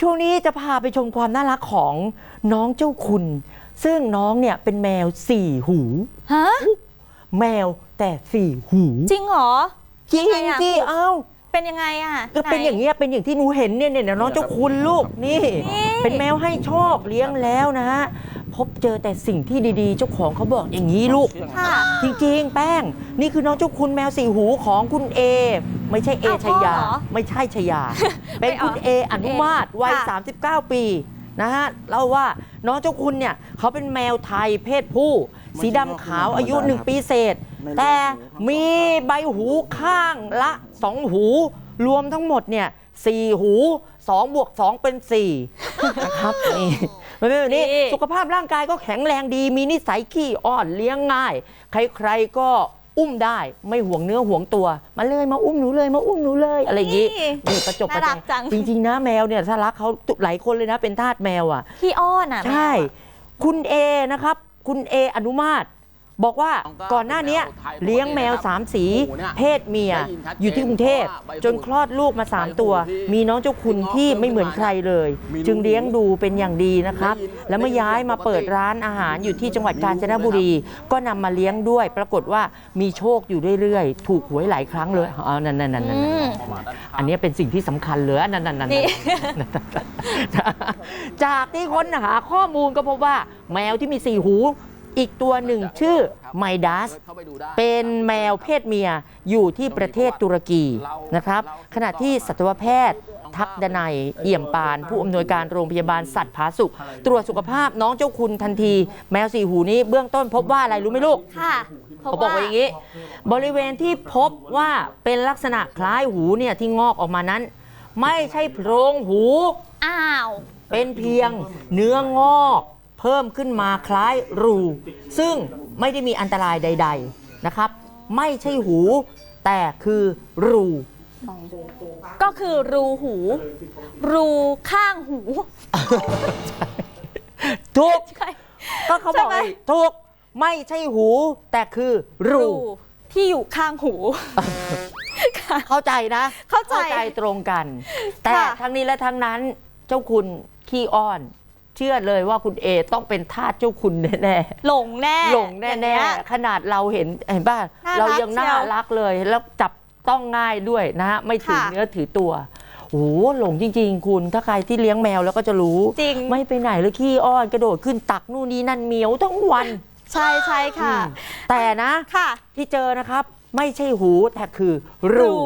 ช่วงนี้จะพาไปชมความน่ารักของน้องเจ้าคุณ ซึ่งน้องเนี่ยเป็นแมวสี่หู ฮะ แมวแต่สี่หูจริงเหรอจริงยังไงอะสิเอ้าเป็นยังไงอะก็เป็นไหอย่างเงี้ยเป็นอย่างที่หนูเห็นเนี่ยเนี่ยน้องเจ้าคุณลูกนี่ นี่ เป็นแมวให้โชคเลี้ยงแล้วนะฮะพบเจอแต่สิ่งที่ดีๆ เจ้าของเขาบอกอย่างนี้ลูก ค่ะ จริงๆ แป้ง นี่คือน้องเจ้าคุณแมวสี่หูของคุณเอ ไม่ใช่เออ้าวชยา พ่อเหรอไม่ใช่ชยา เป็นคุณไม่เอเอาอนุมาตรวัย ค่ะ 39 ปีนะฮะเล่าว่าน้องเจ้าคุณเนี่ยเขาเป็นแมวไทยเพศผู้ สีดำขาวอายุ 1 ปีเศษ แต่มีใบหูข้างละสองหู รวมทั้งหมดเนี่ยสี่หู2บวก2เป็น 4 นะครับนี่มันเป็นแบบนี้นี่ สุขภาพร่างกายก็แข็งแรงดี มีนิสัยขี้อ้อนเลี้ยงง่าย ใครๆก็ อุ้มได้ไม่ห่วงเนื้อห่วงตัว มาเลยมาอุ้มหนูเลยมาอุ้มหนูเลยอะไรอย่างนี้นี่นี่ประจบประน่ารัแจกจัง จริง ๆ นะแมวเนี่ยถ้ารักเขาหลายคนเลยนะเป็นทาสแมวอะพี่อ้อนอะ ใช่ คุณเอนะครับ คุณเออนุมาตร บอกว่าก่อนหน้าเนี้ยเลี้ยงแมวสามสี เพศเมีย อยู่ที่กรุงเทพ จนคลอดลูกมา3ตัว มีน้องเจ้าคุณที่ไม่เหมือนใครเลย จึงเลี้ยงดูเป็นอย่างดีนะครับ แล้วเมื่อย้ายมาเปิดร้านอาหารอยู่ที่จังหวัดกาญจนบุรี ก็นำมาเลี้ยงด้วย ปรากฏว่ามีโชคอยู่เรื่อยๆ ถูกหวยหลายครั้งเลยอ๋อนั่นนั่นนั่นอืมอันนี้เป็นสิ่งที่สำคัญเลยนั่นนั่นนั่นนี่จากที่ค้นหาข้อมูลก็พบว่าแมวที่มีสี่หู อีกตัวหนึ่งชื่อไมดัส เป็นแมวเพศเมียอยู่ที่ประเทศตุรกีนะครับ ขณะที่สัตวแพทย์ ทักดนัยเอี่ยมปาน ผู้อำนวยการโรงพยาบาลสัตว์ผาสุขตรวจสุขภาพน้องเจ้าคุณทันที แมวสี่หูนี้เบื้องต้นพบว่าอะไรรู้ไหมลูกค่ะเขาบอกว่าอย่างนี้ บริเวณที่พบว่าเป็นลักษณะคล้ายหูเนี่ยที่งอกออกมานั้น ไม่ใช่โพรงหู อ้าว เป็นเพียงเนื้องอก เพิ่มขึ้นมาคล้ายรู ซึ่งไม่ได้มีอันตรายใด ๆนะครับ ไม่ใช่หู แต่คือรู ก็คือรูหู รูข้างหู ถูกใช่ก็เขาบอกใช่ไหม ถูก ไม่ใช่หู แต่คือรูที่อยู่ข้างหู ค่ะ เข้าใจนะเข้าใจตรงกัน แต่ค่ะ ทั้งนี้และทั้งนั้นเจ้าคุณขี้อ้อน เชื่อเลยว่าคุณเอต้องเป็นทาสเจ้าคุณแน่ๆหลงแน่หลงอย่างแน่เงี้ยๆขนาดเราเห็นเห็นป่ะน่ารักเรายังน่าเชียว รักเลย แล้วจับต้องง่ายด้วยนะฮะไม่ถือค่ะเนื้อถือตัวโอ้โหหลงจริง ๆ คุณถ้าใครที่เลี้ยงแมวแล้วก็จะรู้ จริง ไม่ไปไหนเลยขี้อ้อนกระโดดขึ้นตักนู่นนี่นั่นเหมียวทั้งวันใช่ใช่ค่ะ อืมแต่นะ ค่ะที่เจอนะครับ ไม่ใช่หูแต่คือรู รู